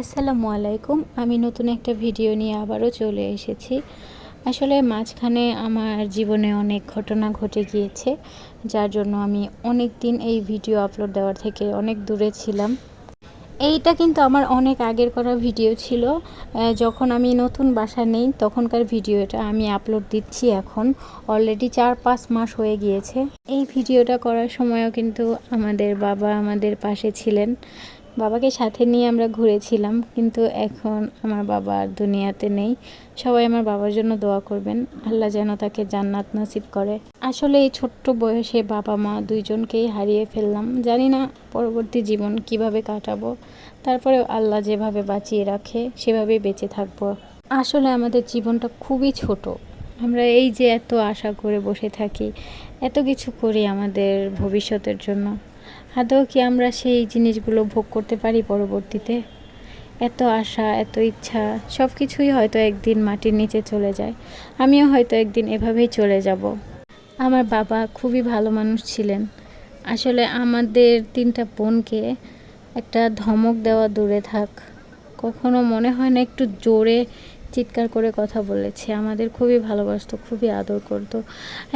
আসসালামু আলাইকুম। আমি নতুন একটা ভিডিও নিয়ে আবারও চলে এসেছি। আসলে মাঝখানে আমার জীবনে অনেক ঘটনা ঘটে গিয়েছে, যার জন্য আমি অনেক দিন এই ভিডিও আপলোড দেওয়ার থেকে অনেক দূরে ছিলাম। এইটা কিন্তু আমার অনেক আগের করা ভিডিও ছিল। যখন আমি নতুন বাসা নেই, তখনকার ভিডিওটা আমি আপলোড দিচ্ছি এখন। অলরেডি চার পাঁচ মাস হয়ে গিয়েছে। এই ভিডিওটা করার সময়ও কিন্তু আমাদের বাবা আমাদের পাশে ছিলেন। বাবাকে সাথে নিয়ে আমরা ঘুরেছিলাম, কিন্তু এখন আমার বাবা আর দুনিয়াতে নেই। সবাই আমার বাবার জন্য দোয়া করবেন। আল্লাহ যেন তাকে জান্নাত নসিব করে। আসলে এই ছোট্ট বয়সে বাবা মা দুইজনকেই হারিয়ে ফেললাম। জানি না পরবর্তী জীবন কীভাবে কাটাবো। তারপরে আল্লাহ যেভাবে বাঁচিয়ে রাখে, সেভাবেই বেঁচে থাকব। আসলে আমাদের জীবনটা খুবই ছোট। আমরা এই যে এত আশা করে বসে থাকি, এত কিছু করি আমাদের ভবিষ্যতের জন্য। আদৌ কি আমরা সেই জিনিসগুলো ভোগ করতে পারি পরবর্তীতে? এত আশা, এত ইচ্ছা সব কিছুই হয়তো একদিন মাটির নিচে চলে যায়। আমিও হয়তো একদিন এভাবেই চলে যাব। আমার বাবা খুবই ভালো মানুষ ছিলেন। আসলে আমাদের তিনটা বোনকে একটা ধমক দেওয়া দূরে থাক। কখনো মনে হয় না একটু জোরে চিৎকার করে কথা বলেছে, আমাদের খুবই ভালোবাসতো, খুবই আদর করতো।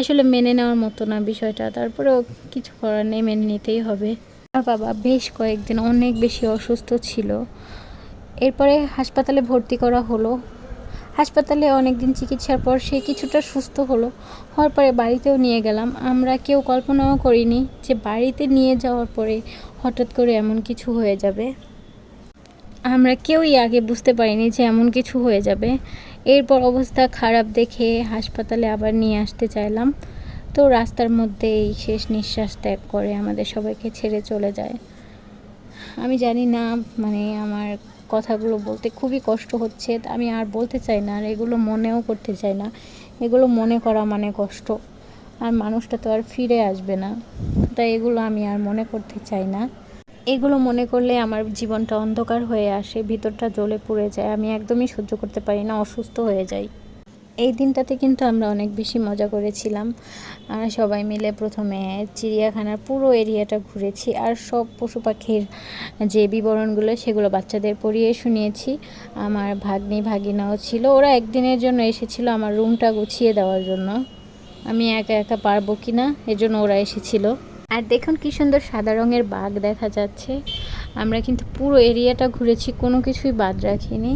আসলে মেনে নেওয়ার মতো না বিষয়টা, তারপরেও কিছু করার নেই, মেনে নিতেই হবে। আমার বাবা বেশ কয়েকদিন অনেক বেশি অসুস্থ ছিল। এরপরে হাসপাতালে ভর্তি করা হলো। হাসপাতালে অনেক দিন চিকিৎসার পর সে কিছুটা সুস্থ হলো। হওয়ার পরে বাড়িতেও নিয়ে গেলাম। আমরা কেউ কল্পনাও করিনি যে বাড়িতে নিয়ে যাওয়ার পরে হঠাৎ করে এমন কিছু হয়ে যাবে। আমরা কেউই আগে বুঝতে পারিনি যে এমন কিছু হয়ে যাবে। এরপর অবস্থা খারাপ দেখে হাসপাতালে আবার নিয়ে আসতে চাইলাম। তো রাস্তার মধ্যেই শেষ নিঃশ্বাস ত্যাগ করে আমাদের সবাইকে ছেড়ে চলে যায়। আমি জানি না মানে আমার কথাগুলো বলতে খুবই কষ্ট হচ্ছে। আমি আর বলতে চাই না, আর এগুলো মনেও করতে চাই না। এগুলো মনে করা মানে কষ্ট। আর মানুষটা তো আর ফিরে আসবে না। তাই এগুলো আমি আর মনে করতে চাই না। এগুলো মনে করলে আমার জীবনটা অন্ধকার হয়ে আসে, ভিতরটা জ্বলে পুড়ে যায়, আমি একদমই সহ্য করতে পারি না, অসুস্থ হয়ে যাই। এই দিনটাতে কিন্তু আমরা অনেক বেশি মজা করেছিলাম। আর সবাই মিলে প্রথমে চিড়িয়াখানার পুরো এরিয়াটা ঘুরেছি, আর সব পশু পাখির যে বিবরণগুলো, সেগুলো বাচ্চাদের পড়িয়ে শুনিয়েছি। আমার ভাগ্নি, ভাগিনাও ছিল। ওরা একদিনের জন্য এসেছিল আমার রুমটা গুছিয়ে দেওয়ার জন্য। আমি একা একা পারব কি না এজন্য ওরা এসেছিল। আর দেখুন কি সুন্দর সাদা রঙের বাঘ দেখা যাচ্ছে। আমরা কিন্তু পুরো এরিয়াটা ঘুরেছি, কোনো কিছুই বাদ রাখিনি।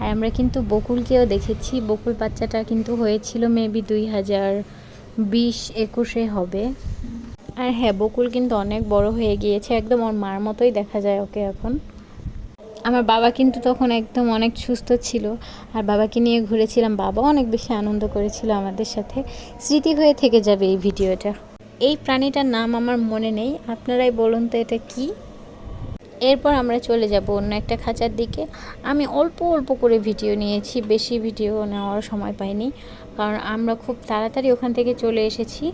আর আমরা কিন্তু বকুলকেও দেখেছি, বকুল বাচ্চাটা কিন্তু হয়েছিল মেবি দুই হাজার বিশ একুশে হবে। আর হ্যাঁ বকুল কিন্তু অনেক বড় হয়ে গিয়েছে, একদম ওর মার মতোই দেখা যায় ওকে এখন। আমার বাবা কিন্তু তখন একদম অনেক সুস্থ ছিল, আর বাবাকে নিয়ে ঘুরেছিলাম। বাবা অনেক বেশি আনন্দ করেছিল আমাদের সাথে। স্মৃতি হয়ে থেকে যাবে এই ভিডিওটা। এই প্রাণীটার নাম আমার মনে নেই। আপনারাই বলুন তো এটা কি? এরপর আমরা চলে যাব অন্য একটা খাঁচার দিকে। আমি অল্প অল্প করে ভিডিও নিয়েছি, বেশি ভিডিও নেওয়ার সময় পাইনি, কারণ আমরা খুব তাড়াতাড়ি ওখান থেকে চলে এসেছি।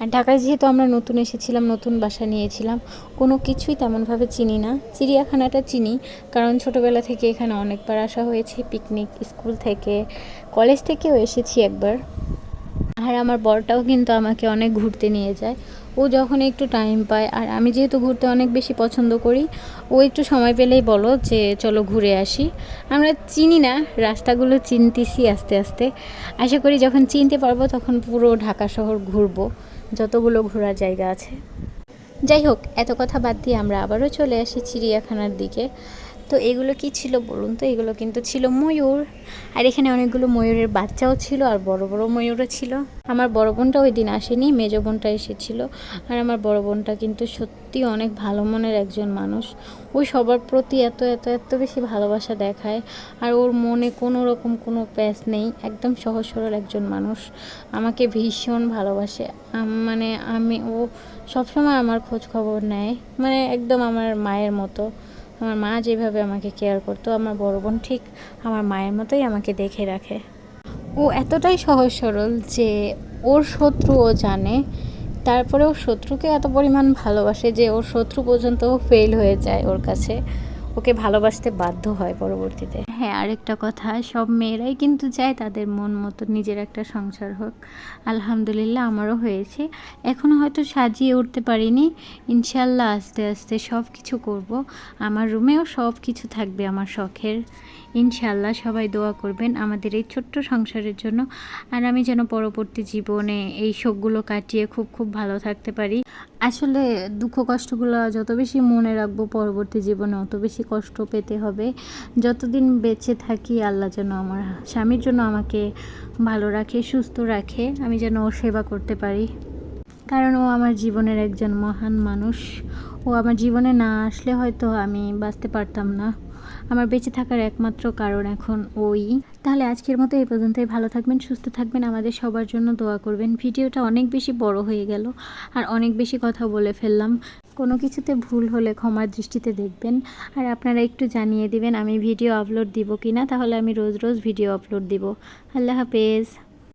আর ঢাকায় যেহেতু আমরা নতুন এসেছিলাম, নতুন বাসা নিয়েছিলাম, কোনো কিছুই তেমনভাবে চিনি না। চিড়িয়াখানাটা চিনি, কারণ ছোটোবেলা থেকে এখানে অনেকবার আসা হয়েছে, পিকনিক স্কুল থেকে, কলেজ থেকেও এসেছি একবার। আর আমার বরটাও কিন্তু আমাকে অনেক ঘুরতে নিয়ে যায়। ও যখন একটু টাইম পায়, আর আমি যেহেতু ঘুরতে অনেক বেশি পছন্দ করি, ও একটু সময় পেলেই বলো যে, চলো ঘুরে আসি। আমরা চিনি না, রাস্তাগুলো চিনতেছি আস্তে আস্তে। আশা করি যখন চিনতে পারব, তখন পুরো ঢাকা শহর ঘুরবো, যতগুলো ঘোরার জায়গা আছে। যাই হোক, এত কথা বাদ দিয়ে আমরা আবারও চলে আসি চিড়িয়াখানার দিকে। তো এগুলো কি ছিল বলুন তো? এগুলো কিন্তু ছিল ময়ূর। আর এখানে অনেকগুলো ময়ূরের বাচ্চাও ছিল আর বড় বড় ময়ূরও ছিল। আমার বড় বোনটা ওই দিন আসেনি, মেজ বোনটা এসেছিল। আর আমার বড় বোনটা কিন্তু সত্যি অনেক ভালো মনের একজন মানুষ। ওই সবার প্রতি এত এত এত বেশি ভালোবাসা দেখায়। আর ওর মনে কোনো রকম কোনো প্যাচ নেই, একদম সহজ সরল একজন মানুষ। আমাকে ভীষণ ভালোবাসে। মানে আমি, ও সবসময় আমার খোঁজ খবর নেয়। মানে একদম আমার মায়ের মতো। আমার মা যেভাবে আমাকে কেয়ার করতো, আমার বড় বোন ঠিক আমার মায়ের মতোই আমাকে দেখে রাখে। ও এতটাই সহজ সরল যে ওর শত্রু ও জানে ওর শত্রুকে এত পরিমাণ ভালোবাসে যে ওর শত্রু পর্যন্ত ফেল হয়ে যায় ওর কাছে। ওকে ভালোবাসতে বাধ্য হয় পরবর্তীতে। হ্যাঁ আরেকটা কথা, সব মেয়েরাই কিন্তু চায় তাদের মন মতো নিজের একটা সংসার হোক। আলহামদুলিল্লাহ আমারও হয়েছে। এখনও হয়তো সাজিয়ে উঠতে পারিনি। ইনশাল্লাহ আস্তে আস্তে সব কিছু করব। আমার রুমেও সব কিছু থাকবে আমার শখের। ইনশাল্লাহ সবাই দোয়া করবেন আমাদের এই ছোট্ট সংসারের জন্য। আর আমি যেন পরবর্তী জীবনে এই শোকগুলো কাটিয়ে খুব খুব ভালো থাকতে পারি। আসলে দুঃখ কষ্টগুলো যত বেশি মনে রাখব পরবর্তী জীবনে, অত বেশি কষ্ট পেতে হবে। যতদিন বেঁচে থাকি, আল্লাহ যেন আমার স্বামীর জন্য আমাকে ভালো রাখে, সুস্থ রাখে, আমি যেন ওর সেবা করতে পারি। কারণ ও আমার জীবনের একজন মহান মানুষ। ও আমার জীবনে না আসলে হয়তো আমি বাঁচতে পারতাম না। আমার বেঁচে থাকার একমাত্র কারণ এখন ওই। তাহলে আজকের মতো এই পর্যন্তই। ভালো থাকবেন, সুস্থ থাকবেন। আমাদের সবার জন্য দোয়া করবেন। ভিডিওটা অনেক বেশি বড় হয়ে গেল আর অনেক বেশি কথা বলে ফেললাম। কোনো কিছুতে ভুল হলে ক্ষমার দৃষ্টিতে দেখবেন। আর আপনারা একটু জানিয়ে দিবেন, আমি ভিডিও আপলোড দিব কিনা? তাহলে আমি রোজ রোজ ভিডিও আপলোড দিব। আল্লাহ হাফেজ।